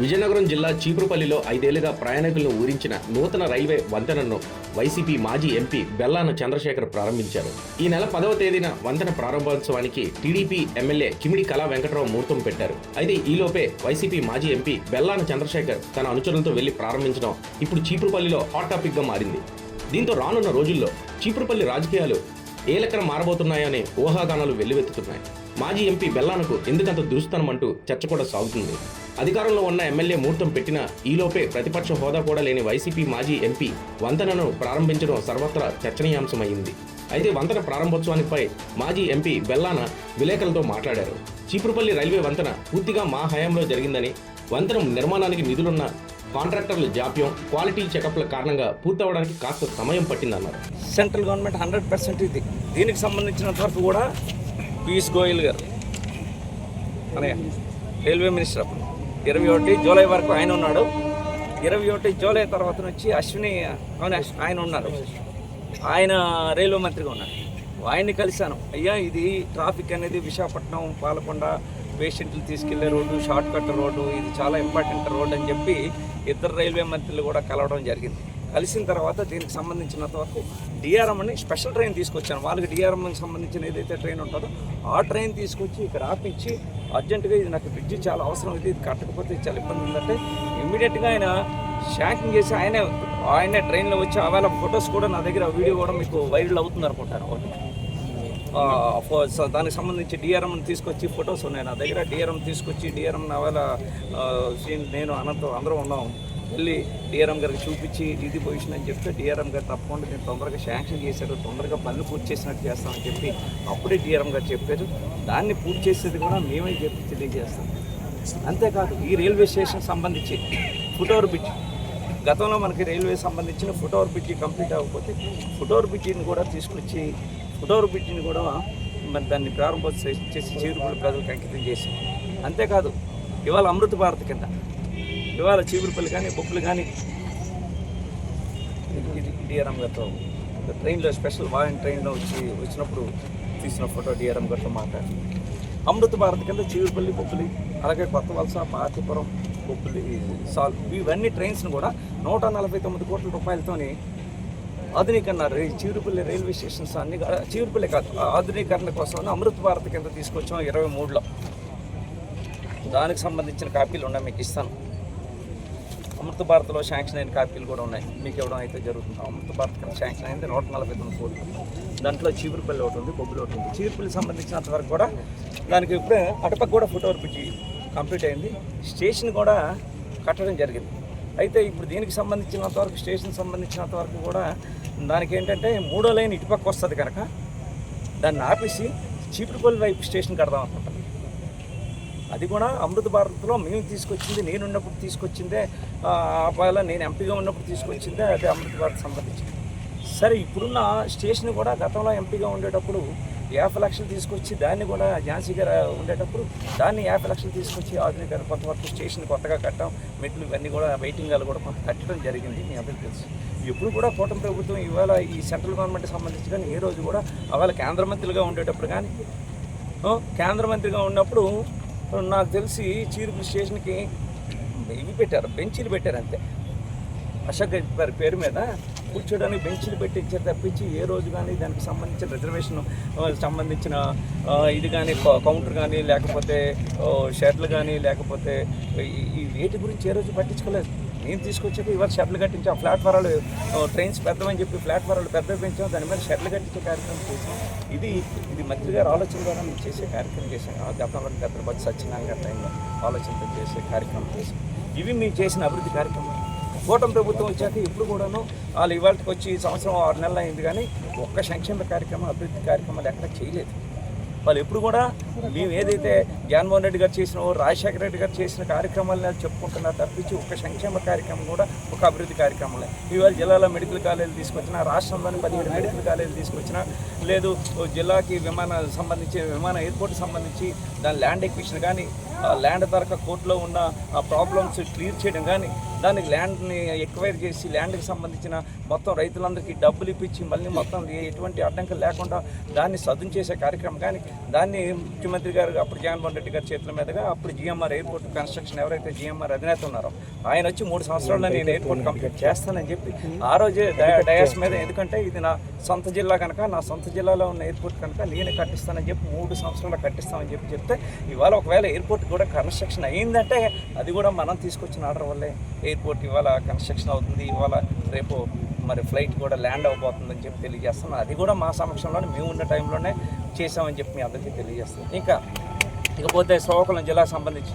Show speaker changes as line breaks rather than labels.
విజయనగరం జిల్లా చీపురుపల్లిలో ఐదేళ్ళుగా ప్రయాణికులను ఊరించిన నూతన రైల్వే వంతెనను వైసీపీ మాజీ ఎంపీ బెల్లాన చంద్రశేఖర్ ప్రారంభించారు. ఈ నెల పదవ తేదీన వంతెన ప్రారంభోత్సవానికి టీడీపీ ఎమ్మెల్యే కిమిడి కళా వెంకటరావు ముహూర్తం పెట్టారు. అయితే ఈలోపే వైసీపీ మాజీ ఎంపీ బెల్లాన చంద్రశేఖర్ తన అనుచరులతో వెళ్ళి ప్రారంభించడం ఇప్పుడు చీపురుపల్లిలో హాట్ టాపిక్గా మారింది. దీంతో రానున్న రోజుల్లో చీపురుపల్లి రాజకీయాలు ఏ లెక్కన మారబోతున్నాయనే ఊహాగానాలు వెల్లువెత్తుతున్నాయి. మాజీ ఎంపీ బెల్లానకు ఎందుకంత దురుస్తానమంటూ చర్చ కూడా సాగుతుంది. అధికారంలో ఉన్న ఎమ్మెల్యే ముహూర్తం పెట్టిన ఈలోపే ప్రతిపక్ష హోదా కూడా లేని వైసీపీ మాజీ ఎంపీ వంతెనను ప్రారంభించడం సర్వత్రా చర్చనీయాంశమైంది. అయితే వంతెన ప్రారంభోత్సవానిపై మాజీ ఎంపీ బెల్లాన విలేకరులతో మాట్లాడారు. చీపురుపల్లి రైల్వే వంతెన పూర్తిగా మా హయాంలో జరిగిందని వంతెన నిర్మాణానికి నిధులున్న కాంట్రాక్టర్ల జాప్యం క్వాలిటీ చెకప్ల కారణంగా పూర్తవడానికి కాస్త సమయం పట్టిందన్నారు.
సెంట్రల్ గవర్నమెంట్ హండ్రెడ్ పర్సెంట్ ఇది. దీనికి సంబంధించినంత వరకు కూడా పీయూష్ గోయల్ గారు. అనే రైల్వే మినిస్టర్ అప్పుడు. ఇరవై ఒకటి జూలై వరకు ఆయన ఉన్నాడు. ఇరవై ఒకటి జూలై తర్వాత నుంచి అశ్విని అవును, ఆయన ఉన్నారు. ఆయన రైల్వే మంత్రిగా ఉన్నారు. ఆయన్ని కలిశాను. అయ్యా ఇది ట్రాఫిక్ అనేది విశాఖపట్నం పాలకొండ పేషెంట్లు తీసుకెళ్ళే రోడ్డు షార్ట్ కట్ రోడ్డు ఇది చాలా ఇంపార్టెంట్ రోడ్ అని చెప్పి ఇద్దరు రైల్వే మంత్రులు కూడా కలవడం జరిగింది. కలిసిన తర్వాత దీనికి సంబంధించినంత వరకు డిఆర్ఎం అని స్పెషల్ ట్రైన్ తీసుకొచ్చాను. వాళ్ళకి డిఆర్ఎంకి సంబంధించిన ఏదైతే ట్రైన్ ఉంటుందో ఆ ట్రైన్ తీసుకొచ్చి ఇక్కడ ఆపించి అర్జెంటుగా ఇది నాకు బ్రిడ్జ్ చాలా అవసరం అయితే ఇది కట్టకపోతే చాలా ఇబ్బంది ఉందంటే ఇమ్మీడియట్గా ఆయన షాకింగ్ చేసి ఆయనే ఆయనే ట్రైన్లో వచ్చి ఆవేళ ఫొటోస్ కూడా నా దగ్గర వీడియో కూడా మీకు వైరల్ అవుతుంది అనుకుంటాను. ఒకటి దానికి సంబంధించి డిఆర్ఎం తీసుకొచ్చి ఫొటోస్ ఉన్నాయి. నా దగ్గర డిఆర్ఎం తీసుకొచ్చి డిఆర్ఎం నవల నేను అనంతం అందరూ ఉన్నాం. వెళ్ళి డిఆర్ఎం గారికి చూపించి ఇది పొజిషన్ అని చెప్తే డిఆర్ఎం గారు తప్పకుండా నేను తొందరగా శాంక్షన్ చేశారు తొందరగా పనులు పూర్తి చేసినట్టు చేస్తామని చెప్పి అప్పుడే డిఆర్ఎం గారు చెప్పారు. దాన్ని పూర్తి చేసేది కూడా మేమే చెప్పి తెలియజేస్తాం. అంతేకాదు ఈ రైల్వే స్టేషన్ సంబంధించి ఫుట్ఓవర్ బ్రిడ్జ్ గతంలో మనకి రైల్వే సంబంధించిన ఫుట్ఓవర్ బ్రిడ్జి కంప్లీట్ అవ్వకపోతే ఫుట్ఓవర్ బ్రిడ్జిని కూడా తీసుకొచ్చి ఫుట్ఓవర్ బ్రిడ్జిని కూడా మరి దాన్ని ప్రారంభోత్సవం చేసి చీరుకుడు ప్రజలకు అంకితం చేసి అంతేకాదు ఇవాళ అమృత భారత్ కింద ఇవాళ చీపురుపల్లి కానీ బొప్పులు కానీ. ఇది డిఆర్ఎం గారితో ట్రైన్లో స్పెషల్ వాయిన్ ట్రైన్లో వచ్చి వచ్చినప్పుడు తీసిన ఫోటో డిఆర్ఎం గారితో మాట్లాడి అమృత భారత్ కింద చీవురుపల్లి బొప్పులి అలాగే కొత్త వలస పాతిపురం బొప్పులి సాల్ ఇవన్నీ ట్రైన్స్ని కూడా నూట నలభై తొమ్మిది కోట్ల రూపాయలతోని ఆధునీకరణ చీరుపల్లి రైల్వే స్టేషన్స్ అన్ని కూడా- చీరుపల్లి కాదు ఆధునీకరణ కోసం అమృత భారత్ కింద తీసుకొచ్చాం ఇరవై మూడులో. దానికి సంబంధించిన కాపీలు ఉన్నాయి మీకు ఇస్తాను. అమృత భారత్లో శాంక్షన్ అయిన కాపీలు కూడా ఉన్నాయి. మీకు ఇవ్వడం అయితే జరుగుతుంది అమృత భారత్ శాంక్షన్ అయింది. నూట నలభై తొమ్మిది కోట్లు. దాంట్లో చీపురుపల్లి ఒకటి ఉంది బొబ్బులు ఒకటి ఉంది. చీపురుపల్లి సంబంధించినంత వరకు కూడా దానికి ఇప్పుడే అటుపక్క కూడా ఫోటో పిచ్చి కంప్లీట్ అయింది. స్టేషన్ కూడా కట్టడం జరిగింది. అయితే ఇప్పుడు దీనికి సంబంధించినంత వరకు స్టేషన్ సంబంధించినంత వరకు కూడా దానికి ఏంటంటే మూడో లైన్ ఇటుపక్క వస్తుంది కనుక దాన్ని ఆపేసి చీపురుపల్లి వైపు స్టేషన్ కడదాం అనుకుంటాం అది కూడా అమృత భారత్లో మేము తీసుకొచ్చింది నేను ఉన్నప్పుడు తీసుకొచ్చిందే ఆ, నేను ఎంపీగా ఉన్నప్పుడు తీసుకొచ్చిందే అదే అమృత భారత్ సంబంధించింది. సరే ఇప్పుడున్న స్టేషన్ కూడా గతంలో ఎంపీగా ఉండేటప్పుడు యాభై లక్షలు తీసుకొచ్చి దాన్ని కూడా ఝాన్సీ గారు ఉండేటప్పుడు దాన్ని యాభై లక్షలు తీసుకొచ్చి ఆధునిక కొంతవరకు స్టేషన్ కొత్తగా కట్టాం మెట్లు ఇవన్నీ కూడా వెయిటింగ్ హాల్ కూడా కొంత కట్టడం జరిగింది మీ అందరికీ తెలుసు. ఎప్పుడు కూడా కూటమి ప్రభుత్వం ఇవాళ ఈ సెంట్రల్ గవర్నమెంట్ సంబంధించి కానీ ఏ రోజు కూడా అవాళ కేంద్ర మంత్రులుగా ఉండేటప్పుడు కానీ కేంద్ర మంత్రిగా ఉన్నప్పుడు నాకు తెలిసి చీరుపు స్టేషన్కి ఇవి పెట్టారు బెంచీలు పెట్టారు అంతే. అశోక్ గారి పేరు మీద కూర్చోడానికి బెంచ్లు పెట్టించారు తప్పించి ఏ రోజు కానీ దానికి సంబంధించిన రిజర్వేషన్ సంబంధించిన ఇది కానీ కౌంటర్ కానీ లేకపోతే షర్ట్లు షెడ్లు కానీ లేకపోతే ఈ వేటి గురించి ఏ రోజు పట్టించుకోలేదు. నేను తీసుకొచ్చాక ఇవాళ షెడ్లు కట్టించాం ప్లాట్ఫారాలు ట్రైన్స్ పెద్దమని చెప్పి ప్లాట్ఫారాలు పెద్ద పెంచాం దాని మీద షెడ్లు కట్టించే కార్యక్రమం చేసాం ఇది ఇది మంత్రి గారు ఆలోచన ద్వారా మేము చేసే కార్యక్రమం చేసాం గతంలో పెద్ద బట్టి సత్యనారాయణ గారి టైంలో ఆలోచనతో చేసే కార్యక్రమం చేసాం ఇవి మేము చేసిన అభివృద్ధి కార్యక్రమం. కూటమి ప్రభుత్వం వచ్చాక ఇప్పుడు కూడాను వాళ్ళు ఇవాళకి వచ్చి సంవత్సరం ఆరు నెలలు అయింది కానీ ఒక్క సంక్షేమ కార్యక్రమం అభివృద్ధి కార్యక్రమాలు ఎక్కడ చేయలేదు. వాళ్ళు ఎప్పుడు కూడా మేము ఏదైతే జగన్మోహన్ రెడ్డి గారు చేసిన రాజశేఖర రెడ్డి గారు చేసిన కార్యక్రమాలను చెప్పుకుంటున్నారు తప్పించి ఒక సంక్షేమ కార్యక్రమం కూడా ఒక అభివృద్ధి కార్యక్రమం ఇవాళ జిల్లాలో మెడికల్ కాలేజీలు తీసుకొచ్చిన రాష్ట్రంలోని పదిహేడు మెడికల్ కాలేజీలు తీసుకొచ్చిన లేదు ఓ జిల్లాకి విమాన సంబంధించి విమాన ఎయిర్పోర్ట్ సంబంధించి దాని ల్యాండ్ ఎక్విషన్ కానీ ల్యాండ్ ధరక కోర్టులో ఉన్న ఆ ప్రాబ్లమ్స్ క్లియర్ చేయడం కానీ దానికి ల్యాండ్ని ఎక్వైర్ చేసి ల్యాండ్కి సంబంధించిన మొత్తం రైతులందరికీ డబ్బులు ఇప్పించి మళ్ళీ మొత్తం ఏ- ఎటువంటి అడ్డంకులు లేకుండా దాన్ని సదును చేసే కార్యక్రమం. కానీ దాన్ని ముఖ్యమంత్రి గారు అప్పుడు జగన్మోహన్ రెడ్డి గారి చేతుల మీదుగా అప్పుడు జిఎంఆర్ ఎయిర్పోర్ట్ కన్స్ట్రక్షన్ ఎవరైతే జిఎంఆర్ అధినేత ఉన్నారో ఆయన వచ్చి మూడు సంవత్సరాల్లో నేను ఎయిర్పోర్ట్ కంప్లీట్ చేస్తానని చెప్పి ఆ రోజే డయా- డయాస్ మీద ఎందుకంటే ఇది నా సొంత జిల్లా కనుక నా సొంత జిల్లాలో ఉన్న ఎయిర్పోర్ట్ కనుక నేనే కట్టిస్తానని చెప్పి మూడు సంవత్సరాలు కట్టిస్తామని చెప్పి చెప్తే ఇవాళ ఒకవేళ ఎయిర్పోర్ట్ కూడా కన్స్ట్రక్షన్ అయ్యిందంటే అది కూడా మనం తీసుకొచ్చిన ఆర్డర్ వల్లే. ఎయిర్పోర్ట్ ఇవాళ కన్స్ట్రక్షన్ అవుతుంది. ఇవాళ రేపు మరి ఫ్లైట్ కూడా ల్యాండ్ అవబోతుందని చెప్పి తెలియజేస్తున్నాను అది కూడా మా సమక్షంలోనే మేము ఉన్న టైంలోనే చేసామని చెప్పి మీ అందరికీ తెలియజేస్తున్నాం. ఇంకా ఇకపోతే శ్రీకాకుళం జిల్లాకు సంబంధించి